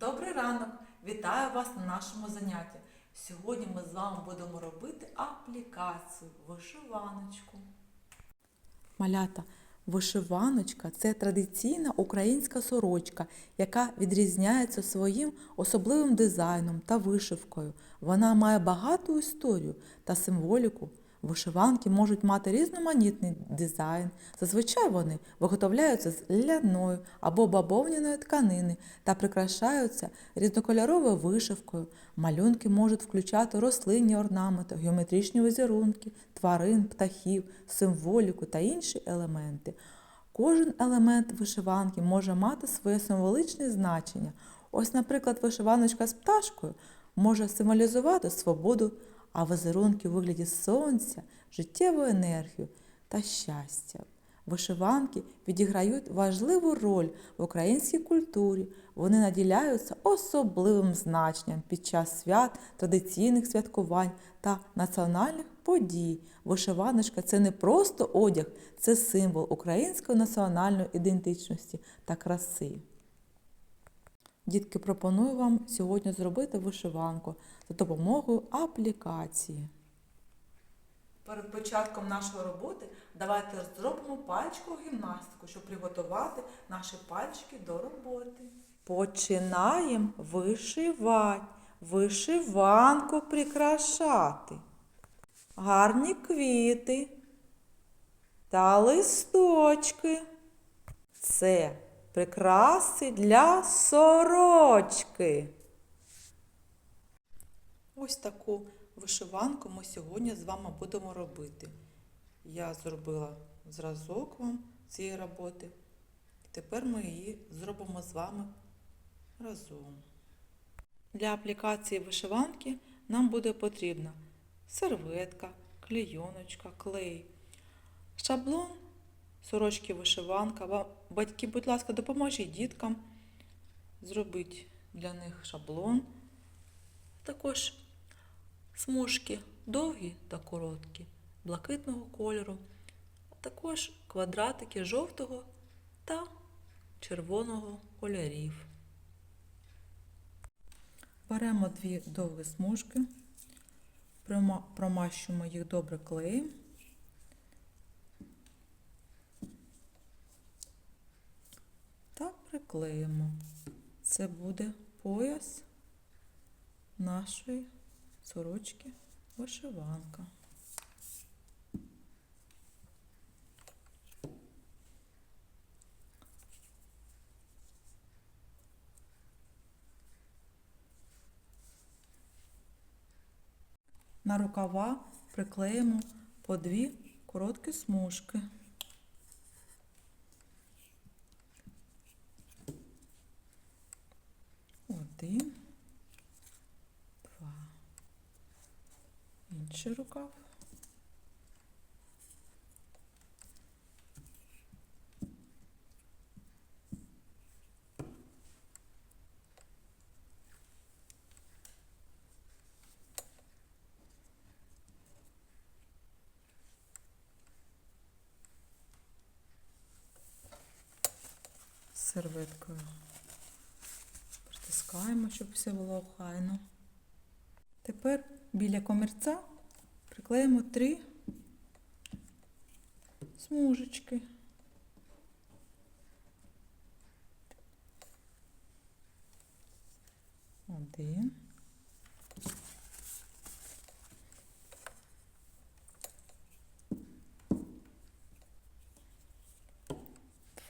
Добрий ранок! Вітаю вас на нашому занятті. Сьогодні ми з вами будемо робити аплікацію, вишиваночку. Малята, вишиваночка це традиційна українська сорочка, яка відрізняється своїм особливим дизайном та вишивкою. Вона має багату історію та символіку. Вишиванки можуть мати різноманітний дизайн. Зазвичай вони виготовляються з ляної або бавовняної тканини та прикрашаються різнокольоровою вишивкою. Малюнки можуть включати рослинні орнаменти, геометричні візерунки, тварин, птахів, символіку та інші елементи. Кожен елемент вишиванки може мати своє символичне значення. Ось, наприклад, вишиваночка з пташкою може символізувати свободу, а візерунки у вигляді сонця, життєву енергію та щастя. Вишиванки відіграють важливу роль в українській культурі. Вони наділяються особливим значенням під час свят, традиційних святкувань та національних подій. Вишиваночка це не просто одяг, це символ української національної ідентичності та краси. Дітки, пропоную вам сьогодні зробити вишиванку за допомогою аплікації. Перед початком нашої роботи давайте зробимо пальчикову гімнастику, щоб приготувати наші пальчики до роботи. Починаємо вишивати, вишиванку прикрашати. Гарні квіти та листочки. Це прикраси для сорочки. Ось таку вишиванку ми сьогодні з вами будемо робити. Я зробила зразок вам цієї роботи. Тепер ми її зробимо з вами разом. Для аплікації вишиванки нам буде потрібна серветка, клейоночка, клей, шаблон, сорочки вишиванка. Ва- Батьки, будь ласка, допоможіть діткам зробити для них шаблон. Також смужки довгі та короткі, блакитного кольору, а також квадратики жовтого та червоного кольорів. Беремо дві довгі смужки, промащуємо їх добре клеєм. Та приклеїмо. Це буде пояс нашої сорочки вишиванка. На рукава приклеїмо по дві короткі смужки. Один, два. Інший рукав. Серветкою притискаємо, щоб все було охайно. Тепер біля комірця приклеїмо три смужечки. Один.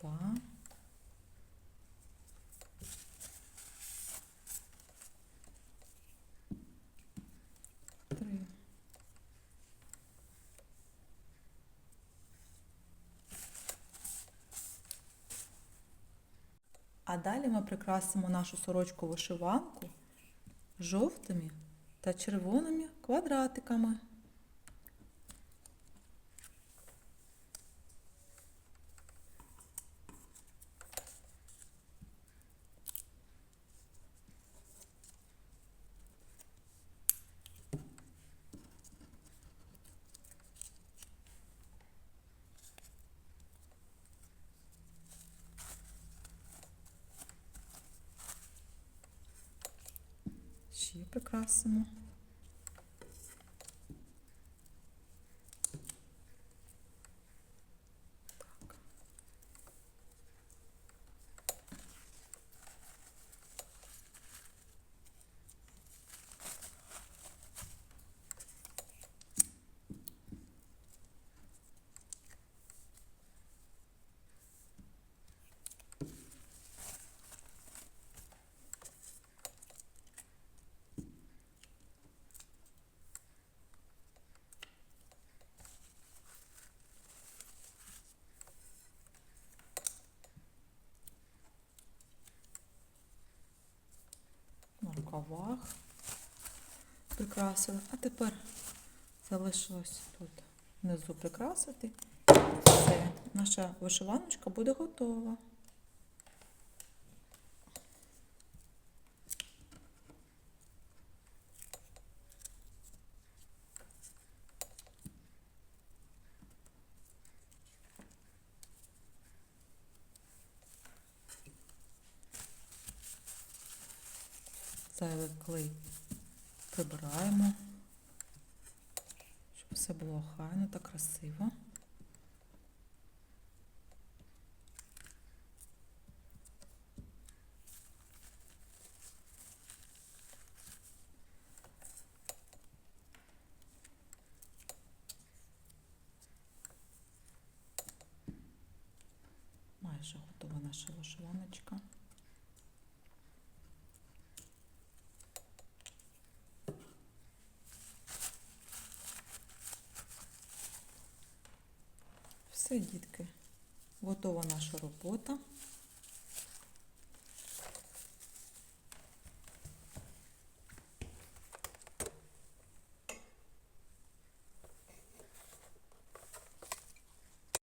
Два. Три. А далі ми прикрасимо нашу сорочку вишиванку жовтими та червоними квадратиками. Прикрасимо. Так. на рукавах прикрасили. А тепер залишилось тут внизу прикрасити. Все, наша вишиваночка буде готова. Зайвий клей прибираємо, щоб все було охайно та красиво. Майже готова наша вишиваночка. Все, дітки, готова наша робота.